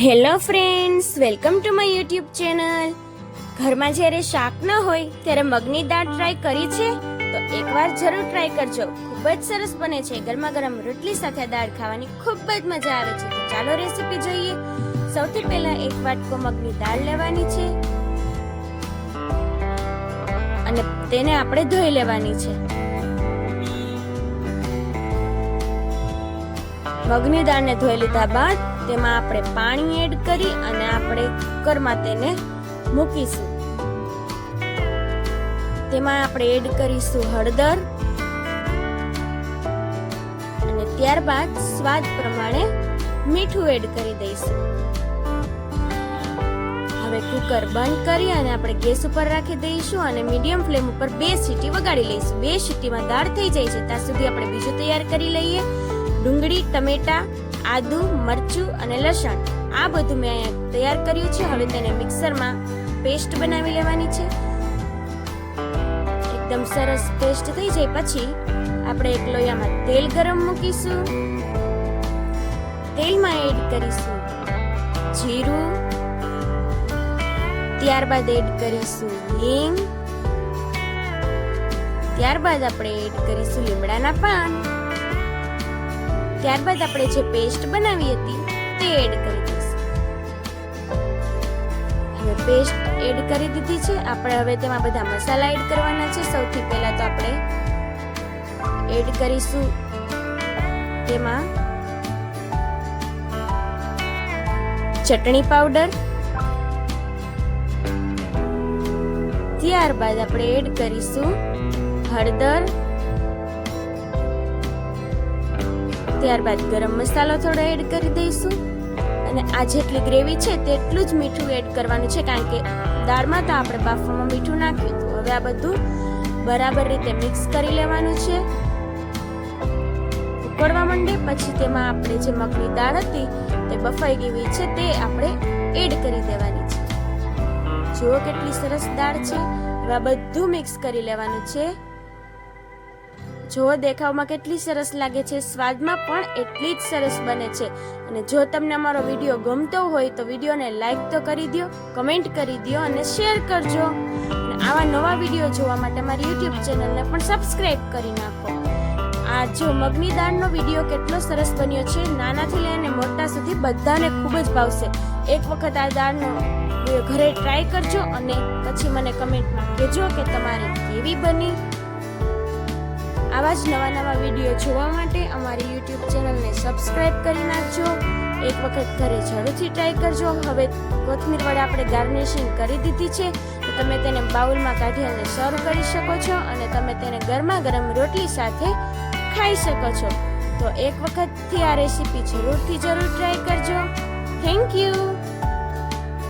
Hello friends, welcome to my YouTube channel. ઘરમાં જ્યારે શાક ન હોય, ત્યારે મગની દાળ ટ્રાય કરી છે? તો એકવાર જરૂર ટ્રાય કરજો. ખૂબ જ સરસ બને છે. ગરમા ગરમ રોટલી સાથે દાળ ખાવાની ખૂબ જ મજા આવે છે. તો ચાલો રેસીપી જોઈએ. સૌથી પહેલા એક વાટકો મગની દાળ લેવાની છે. અને તેને આપણે ધોઈ લેવાની છે. મગની દાળને ધોઈ લીધા બાદ તેમાં આપણે પાણી એડ કરી અને આપણે કુકરમાં તેને મૂકીશું. તેમાં આપણે એડ કરીશું હળદર અને ત્યારબાદ સ્વાદ પ્રમાણે મીઠું એડ કરી દઈશું. હવે કુકર બંધ કરી અને આપણે ગેસ ઉપર રાખી દઈશું અને મીડિયમ ફ્લેમ ઉપર બે સીટી વગાડી લઈશું. બે સીટીમાં દાળ થઈ જાય છે. ત્યાં સુધી આપણે બીજું તૈયાર કરી લઈએ. ડુંગળી, ટમેટા, આદુ, મરચું અને લસણ. આ બધું મેં અહીંયા તૈયાર કર્યું છે. હવે તેને મિક્સરમાં પેસ્ટ બનાવી લેવાની છે. એકદમ સરસ પેસ્ટ થઈ જાય. પછી આપણે એક લોયામાં તેલ ગરમ મૂકીશું. તેલમાં એડ કરીશું જીરું. ત્યારબાદ એડ કરીશું હિંગ. ત્યારબાદ આપણે એડ કરીશું લીમડાના પાન. ત્યારબાદ આપણે જે પેસ્ટ બનાવી હતી તે એડ કરી દઈશું. હવે પેસ્ટ એડ કરી દીધી છે. આપણે હવે તેમાં બધા મસાલા એડ કરવાના છે. સૌથી પહેલા તો આપણે એડ કરીશું તેમાં ચટણી પાવડર. ત્યારબાદ આપણે એડ કરીશું હળદર. ત્યારબાદ ગરમ મસાલો થોડો એડ કરી દઈશું. અને આ જેટલી ગ્રેવી છે તેટલું જ મીઠું એડ કરવાનું છે, કારણ કે દાળમાં તો આપણે બાફામાં મીઠું નાખ્યું હતું હવે આ બધું બરાબર રીતે મિક્સ કરી લેવાનું છે. ઉકળવા માંડે, પછી તેમાં આપણે જે મગની દાળ હતી, તે બફાઈ ગઈ છે, તે આપણે એડ કરી દેવાની છે. જુઓ કેટલી સરસ દાળ છે. હવે આ બધું મિક્સ કરી લેવાનું છે. જો દેખાવમાં કેટલી સરસ લાગે છે સ્વાદમાં પણ એટલી જ સરસ બને છે. અને જો તમને અમારો વીડિયો ગમતો હોય તો વિડીયોને લાઈક તો કરી દો કમેન્ટ કરી દો અને શેર કરજો. અને આવા નવા વીડિયો જોવા માટે મારી યુટ્યુબ ચેનલને પણ સબસ્ક્રાઇબ કરી નાખો. આ જો મગની દાળનો વીડિયો કેટલો સરસ બન્યો છે, નાનાથી લઈને મોટા સુધી બધાને ખૂબ જ ભાવશે. એક વખત આ દાળનો ઘરે ટ્રાય કરજો અને પછી મને કમેન્ટમાં કહેજો કે તમારે કેવી બની. આવા જ નવા નવા વીડિયો જોવા માટે અમારી યુટ્યુબ ચેનલને સબસ્ક્રાઇબ કરી નાખજો. એક વખત ઘરે જરૂરથી ટ્રાય કરજો. હવે કોથમીર વડે આપણે ગાર્નિશિંગ કરી દીધી છે. તો તમે તેને બાઉલમાં કાઢી અને સર્વ કરી શકો છો અને તમે તેને ગરમા ગરમ રોટલી સાથે ખાઈ શકો છો. તો એક વખતથી આ રેસીપી જરૂરથી જરૂર ટ્રાય કરજો. Thank you